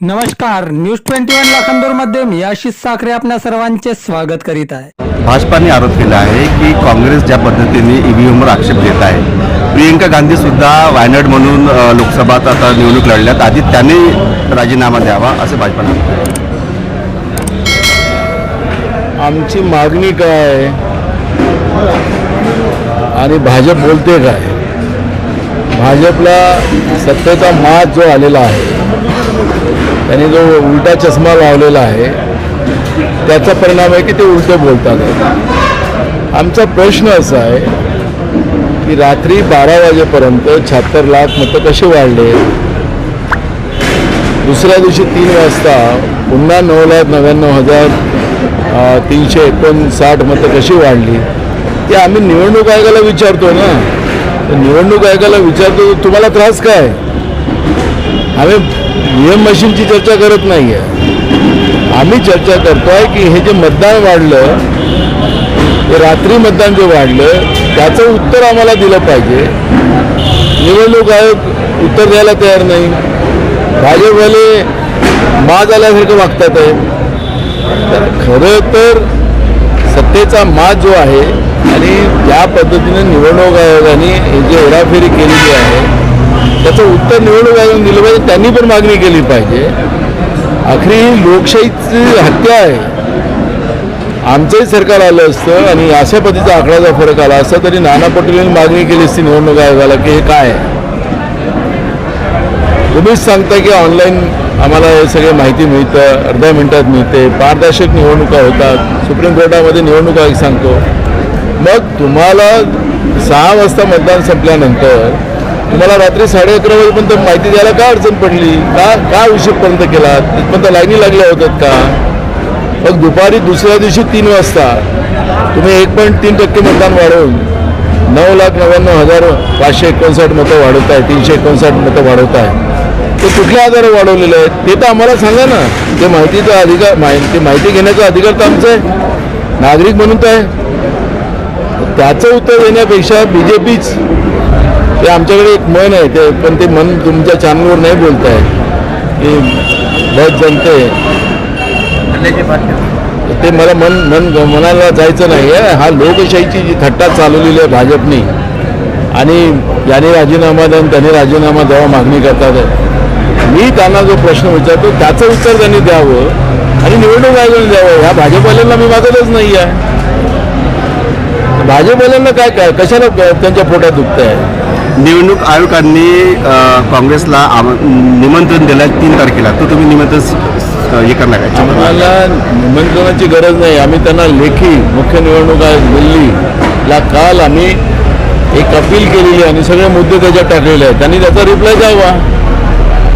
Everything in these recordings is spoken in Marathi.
नमस्कार न्यूज ट्वेंटी वन लाखांदूरमध्ये मी आशिष साखरे आपल्या सर्वांचे स्वागत करीत आहे. भाजपाने आरोप केला आहे की काँग्रेस ज्या पद्धतीने ईव्हीएमवर आक्षेप घेत आहे. प्रियंका गांधी सुद्धा वायनाड म्हणून अ, लोकसभात आता निवडणूक लढल्यात. आधी त्यांनी राजीनामा द्यावा असं भाजपाने आमची मागणी काय आणि भाजप बोलते काय? भाजपला सत्तेचा माज जो आलेला आहे त्यांनी जो उलटा चष्मा लावलेला आहे त्याचा परिणाम आहे की ते उलटे बोलतात. आमचा प्रश्न असा आहे की रात्री बारा वाजेपर्यंत शहात्तर लाख मतं कसे वाढले? दुसऱ्या दिवशी तीन वाजता पुन्हा नऊ लाख नव्याण्णव हजार तीनशे एकोणसाठ मतं कशी वाढली? ते आम्ही निवडणूक आयोगाला विचारतो ना. निवडणूक आयोगाला विचारतो तुम्हाला त्रास काय? आम्ही ई एम मशीनची चर्चा करत नाही आहे आम्ही चर्चा करतो आहे की हे जे मतदान वाढलं ते रात्री मतदान जे वाढलं त्याचं उत्तर आम्हाला दिलं पाहिजे. निवडणूक आयोग उत्तर द्यायला तयार नाही. भाजपवाले माज आल्यासारखं वागतात आहे. तर खरं तर सत्तेचा माज जो आहे आणि त्या पद्धतीने निवडणूक आयोगाने हे जे हेराफेरी केलेली आहे त्याचं उत्तर निवडणूक आयोगाने दिलं पाहिजे त्यांनी पण मागणी केली पाहिजे. अखेरी ही लोकशाहीची हत्या आहे. आमचंही सरकार आलं असतं आणि अशा पद्धतीचा आकड्याचा फरक आला असता तरी नाना पटोलेंनी मागणी केली असती निवडणूक आयोगाला की हे काय तुम्हीच सांगता की ऑनलाईन आम्हाला हे सगळे माहिती मिळतं अर्ध्या मिनिटात मिळते पारदर्शक निवडणुका होतात सुप्रीम कोर्टामध्ये निवडणूक आयोग सांगतो. मग तुम्हाला सहा वाजता मतदान संपल्यानंतर तुम्हाला रात्री साडे अकरा वाजेपर्यंत माहिती द्यायला का अडचण पडली? का का उशीरपर्यंत केला? तिथपर्यंत लाईनी लागल्या होतात का? मग दुपारी दुसऱ्या दिवशी तीन वाजता तुम्ही एक पॉईंट तीन टक्के मतदान वाढवून नऊ लाख नव्याण्णव हजार पाचशे एकोणसाठ मतं वाढवत आहे तीनशे एकोणसाठ मतं वाढवत आहे ते कुठल्या आधारे वाढवलेले आहेत? ते तर आम्हाला सांगा ना. ते माहितीचा अधिकार माहिती माहिती घेण्याचा अधिकार तर आमचा आहे. नागरिक म्हणून तर आहे. त्याचं उत्तर देण्यापेक्षा बी जे पीच ते आमच्याकडे एक मन आहे ते पण ते मन तुमच्या चॅनलवर नाही बोलत आहे की बहुत जनते ते मला मन मन मनाला जायचं नाही आहे. हा लोकशाहीची जी थट्टा चालवलेली आहे भाजपने आणि याने राजीनामा द्या त्याने राजीनामा द्यावा मागणी करतात. मी त्यांना जो प्रश्न विचारतो त्याचं उत्तर त्यांनी द्यावं आणि निवडणूक आयोगाने द्यावं. ह्या भाजपवाल्यांना मी मागतच नाही आहे. भाजपवाल्यांना काय काय कशाला त्यांच्या पोटात दुखत आहे निवडणूक आयोगाने काँग्रेसला आम- निमंत्रण दिलं आहे तीन तारखेला. तर तुम्ही निमंत्रण हे करणार काय आम्हाला निमंत्रणाची गरज नाही. आम्ही त्यांना लेखी मुख्य निवडणूक आयोग दिल्लीला काल आम्ही एक अपील केलेली आहे आणि सगळे मुद्दे त्याच्यात टाकलेले आहेत. त्यांनी त्याचा रिप्लाय द्यावा.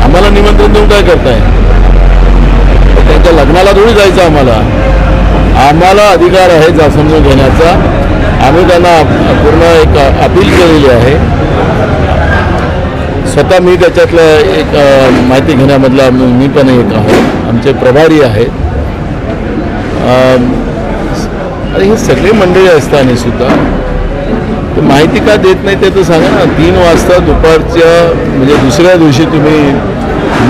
आम्हाला निमंत्रण देऊन काय करताय? त्यांच्या लग्नाला थोडी जायचं आम्हाला. आम्हाला अधिकार आहे जा समजून घेण्याचा. आम्ही त्यांना पूर्ण एक अपील केलेली आहे. स्वतः मी त्याच्यातलं एक माहिती घेण्यामधला मी पण एक आहे. आमचे प्रभारी आहेत अरे हे सगळे मंडळी असताना सुद्धा. ते माहिती का देत नाही ते तर सांगा ना. तीन वाजता दुपारच्या म्हणजे दुसऱ्या दिवशी तुम्ही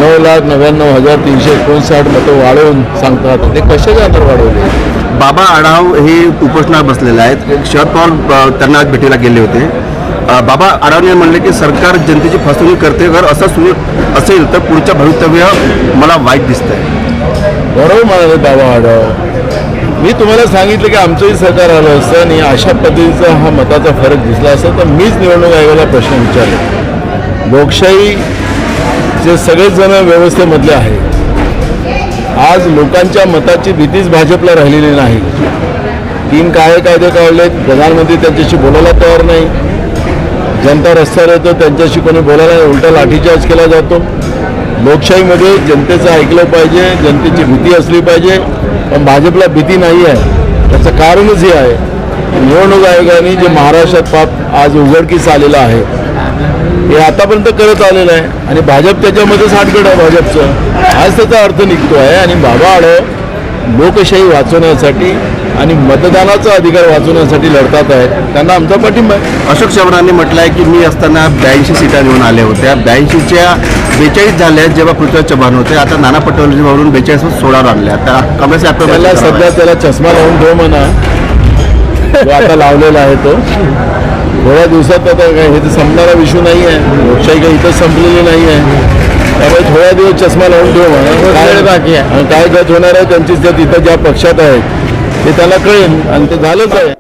नऊ लाख नव्याण्णव हजार तीनशे एकोणसाठ मतं वाढवून सांगतात ते कशाच्या अंतर वाढवले? बाबा आढाव हे उपोषणात बसलेले आहेत. शरद पवार त्यांना आज भेटीला गेले होते. बाबा आढावने म्हणले की सरकार जनतेची फसवणूक करते जर असं सुरू असेल तर पुढच्या भवितव्य मला वाईट दिसतंय. बरोबर म्हणाले बाबा आढाव मी तुम्हाला सांगितलं की आमचंही सरकार आलं असतं आणि अशा पद्धतीचा हा मताचा फरक दिसला असता तर मीच निवडणूक आयोगाला प्रश्न विचारले. लोकशाही जे सगळेच जण व्यवस्थेमधले आहेत आज लोकांच्या मताची भीतीच भाजपला राहिलेली नाही. तीन काळे कायदे काढलेत प्रधानमंत्री त्यांच्याशी बोलायला तयार नाही. जनता रस्त्यावर येतो त्यांच्याशी कोणी बोलायला नाही, उलटा लाठीचार्ज केला जातो. लोकशाहीमध्ये जनतेचं ऐकलं पाहिजे जनतेची भीती असली पाहिजे पण भाजपला भीती नाही आहे. त्याचं कारणच हे आहे. निवडणूक आयोगाने जे महाराष्ट्रात पाप आज उघडकीस आलेलं आहे हे आतापर्यंत करत आलेलं आहे. आणि भाजप त्याच्यामध्येच साठगड आहे भाजपचं. आज त्याचा अर्थ निघतो आहे आणि बाबा आडो लोकशाही वाचवण्यासाठी आणि मतदानाचा अधिकार वाचवण्यासाठी लढतात आहेत. त्यांना आमचा पाठिंबा आहे. अशोक चव्हाणांनी म्हटलं आहे की मी असताना ब्याऐंशी सीटा निवडून आल्या होत्या ब्याऐंशीच्या बेचाळीस झाल्या जेव्हा पृथ्वीराज चव्हाण होते. आता नाना पटोलेजीवरून बेचाळीस सोळावर आणल्या आता त्याला approval सध्या त्याला चष्मा लावून ठेव म्हणा. आता लावलेला आहे तो. थोड्या दिवसात आता काय हे तर संपणारा विषू नाही आहे लोकशाही काही इथं संपलेली नाही आहे त्यामुळे थोड्या दिवस चष्मा लावून ठेव काय बाकी आहे. काय गत होणार आहे त्यांची त्या तिथं ज्या पक्षात आहेत. ते त्याला कळेल आणि ते झालंच आहे.